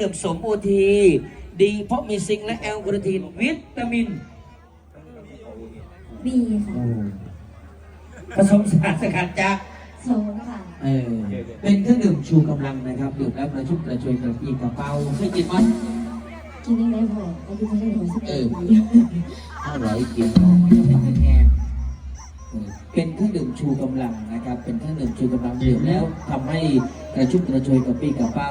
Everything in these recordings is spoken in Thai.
ดื่มสมโอทีดีเพราะมีซิงค์และแอลกลูทีนวิตามินบีค่ะผสมสารสกัดจากโซนค่ะ เออเป็นเครื่องดื่มชูกำลังนะครับดื่มแล้วกระชุ่มกระชวยกระปรี้กระเป๋าเคยกินมั้ยกินยังไงพออายุไม่ได้ถึงสิบเอเอ็อดปีอร่อยกินของไม่แห้ง ดื่มชูกำลังนะครับ เป็นเครื่องดื่มชูกำลังดื่มแล้วทำให้กระชุ่มกระชวยกระปรี้กระเป๋า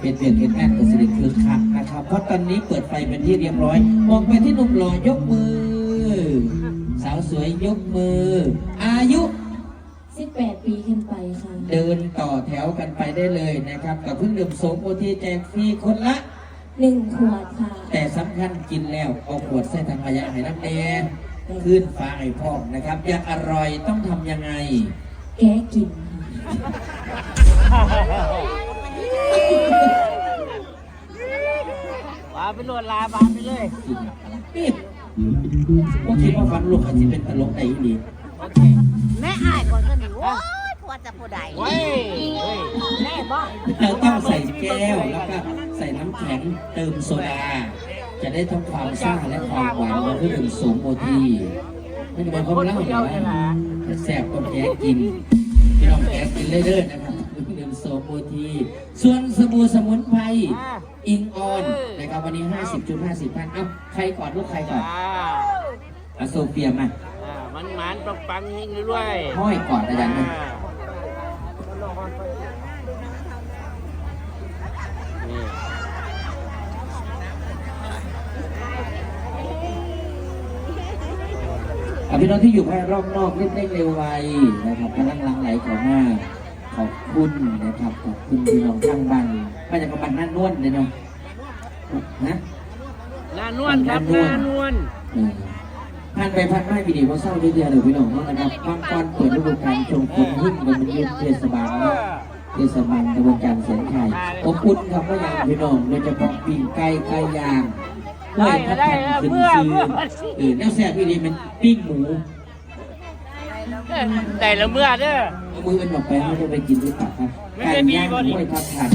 เป็นเปลี่ยนเป็นแอนกระสิริคือคักนะครับ เพราะตอนนี้เปิดไฟเป็นที่เรียบร้อย มองไปที่หนุ่มหล่อยกมือ สาวสวยยกมือ อายุสิบแปดปีขึ้นไปค่ะ เดินต่อแถวกันไปได้เลยนะครับ กับเครื่องดื่มสมโอทีแจกฟรีคนละหนึ่งขวดค่ะ แต่สำคัญกินแล้วเอาขวดใส่ถังขยะให้น้ำแดง ขึ้นฟ้าให้พอกนะครับ อยากอร่อยต้องทำยังไง แกะกินค่ะวาไปโหลดลาบาไปเลยกินนี่ว่าคิดว่าฟันลูกอาจจะเป็นตลกได้ดีโอเคแม่อายก่อนก็หนีโอ้ยพอจะผู้ใดเว้ยเว้ยแม่บอกเราต้องใส่แก้วแล้วก็ใส่น้ำแข็งเติมโซดา จะได้ทั้งความซ่าและความหวานของเครื่องดื่มสมโอทีไม่ได้มาความเล่าหรอกนะแต่แซ่บก็แพ้กินพี่น้องแพ้กินเรื่อยๆนะครับเครื่องดื่มสมโอที ส่วนสบู่สมุนไพรอิงออนนะครับวันนี้ 50จุด50พันเอ้าใครก่อนลูกใครก่อนอ่าอะโซเฟียมาอ่ามันหมานปังปังๆยิงด้วยห้อยก่อนอาจารย์นะ อะพี่น้องที่อยู่ภายรอบนอกรีบเร่งเร็วไวนะครับกำลังหลังไหลเข้ามาขอบคุณนะครับขอบคุณพี่น้องข้างบ้านมาจากกำบันนั่นนวลเลยเนาะนะหน้านวลครับหน้านวลเออผ่านไปผ่านมาวิดีโอเศร้าเรื่อยๆเลยพี่น้องเนาะนะครับบางกอนเปิดฤดูกาลชมคนหุ้นบนยุคเทศบาลเนาะเทศบาลตำบลจานเสียงไข่อบอุ่นครับว่าอย่างพี่น้องโดยเฉพาะปิ้งไก่ไก่ย่าง กล้วยพัดไข่ขึ้นซื้อเออแนวแซ่บพี่ดีเป็นปิ้งหมูได้ละเมื่อเด้อเอามือเป็นออกไปเขาจะไปกินด้วยปากครับไม่ไก่ได้มีย่างบ่กนี่ล้วยพัด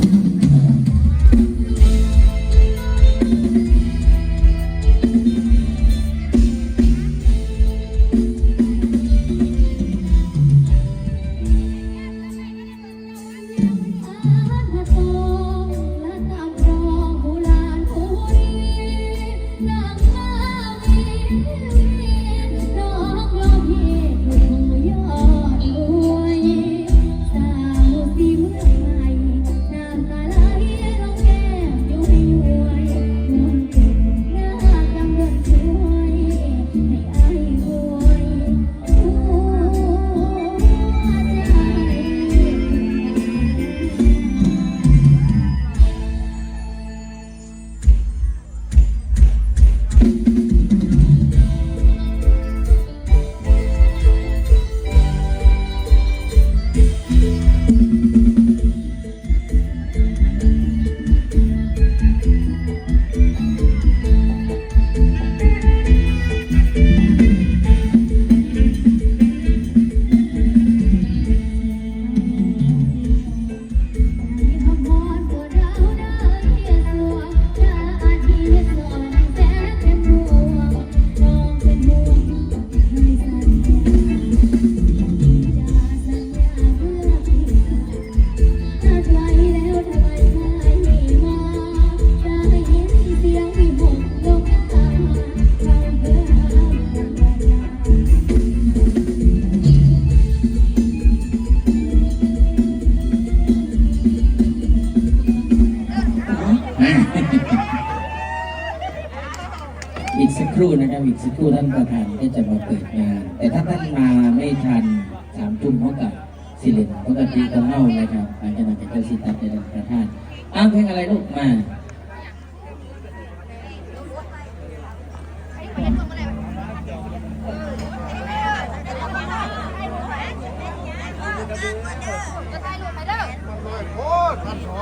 สักครู่นะครับอีกสักครู่ท่านประธานก็จะมาเปิดงาน แต่ถ้าท่านมาไม่ทันสามทุ่มเขากับสิรินปกติก็เล่านะครับหลังจากนั้นจะเข้าสิตัดในประธานอ้าวเพลงอะไรลูกมาน้อ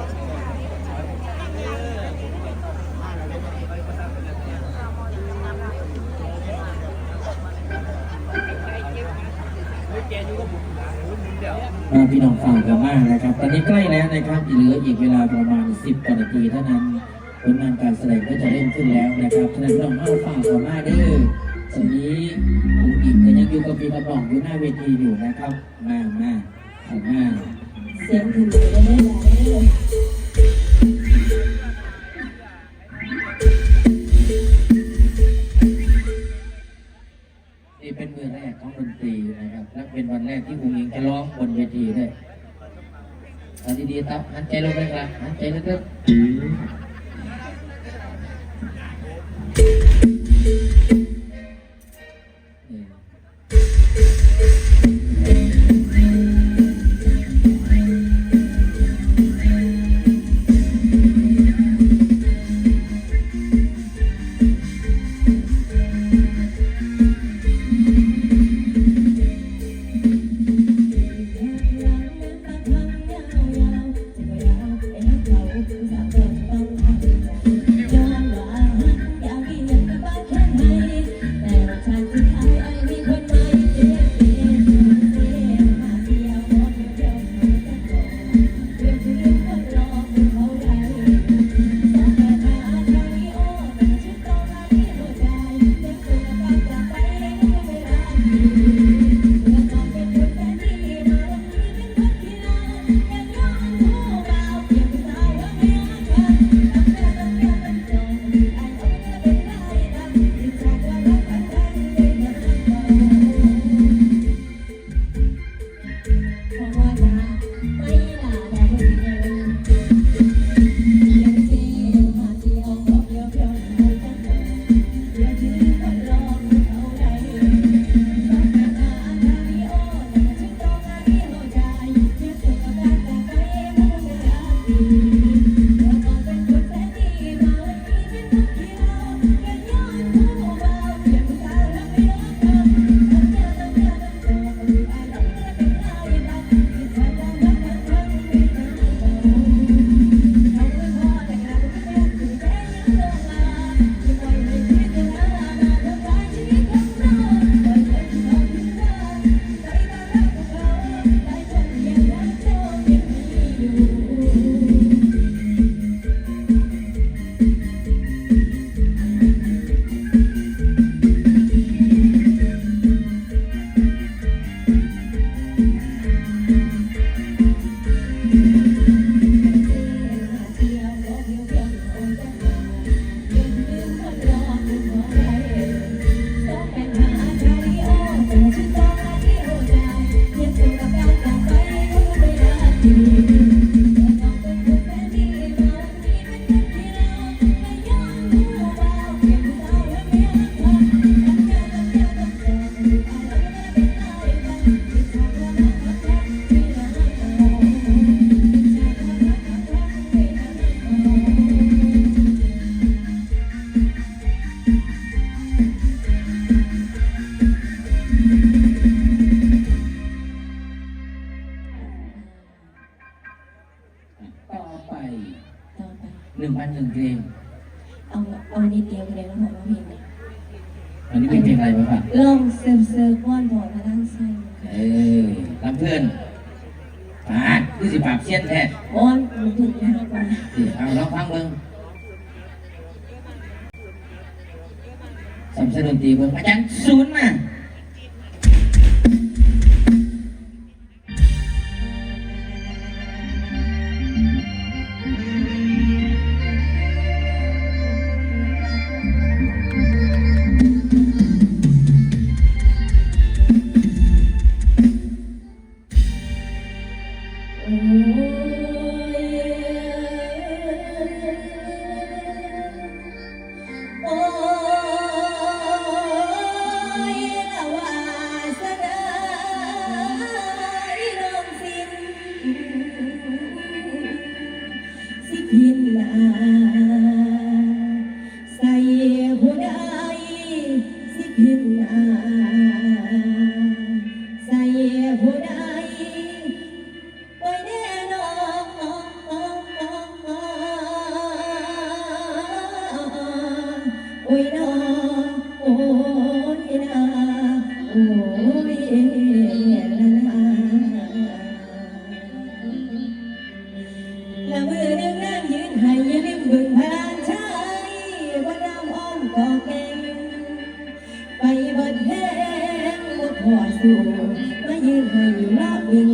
พี่น้องฝากกันมากนะครับ ตอนนี้ใกล้แล้วนะครับ เหลืออีกเวลาประมาณ 10กว่านาทีเท่านั้นผลงานการแสดงก็จะเริ่มขึ้นแล้วนะครับฉะนั้นพี่น้องเข้าฟังกันมากเด้อตอนนี้ผมอิกก็ยังอยู่กับพี่น้องอยู่หน้าเวทีอยู่นะครับ มามาขันมากเสียงถึงเลยได้ไหม ดีๆตับหันใจลงไปครับหันใจลึกๆ เซิร์ฟเซิร์ฟว่อนพอมาด้านซ้ายเออรับเพื่อนปาดคือสิปราบเสี้ยนแท้ว่อนมันถึงยากกว่าสิเอาลองฟังเบิ่งสัมสนุนตรีเบิ่งอาจารย์ศูนย์มา ใส่หัวได้สิพินอาใส่หัวได้ไว้แออ้ยนอ หมดสู่มายืนให้รอบหนึ่ง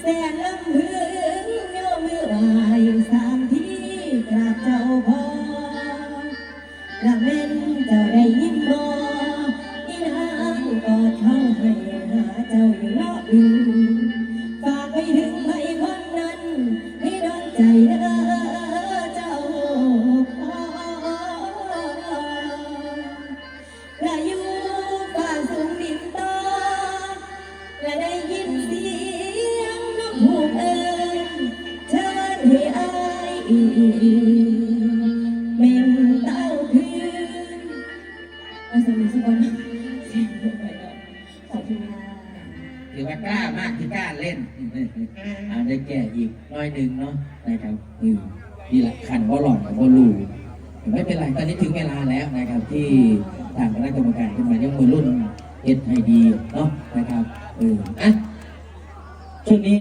แสนลำพึงโยมือไหวสามที่กราบเจ้าพ่อละเม่นเจ้าได้ยินบ่อีนางกอดเข้าให้หาเจ้าอยู่รอบหนึ่งฝากไปถึงไปคนนั้นให้ดนใจเด้อ สมิสบนเสียงลงไปก่อนขอบคุณค่ะถือว่ากล้ามากที่กล้าเล่นอาจได้แก่อีกน้อยหนึ่งเนาะนะครับอืมนี่แหละขันบอลหลอดกับบอลลูไม่เป็นไรตอนนี้ถึงเวลาแล้วนะครับ ที่ทางคณะกรรมการขึ้นมายังมือรุ่นเอ็ดไอดีเนาะนะครับเอออะช่วงนี้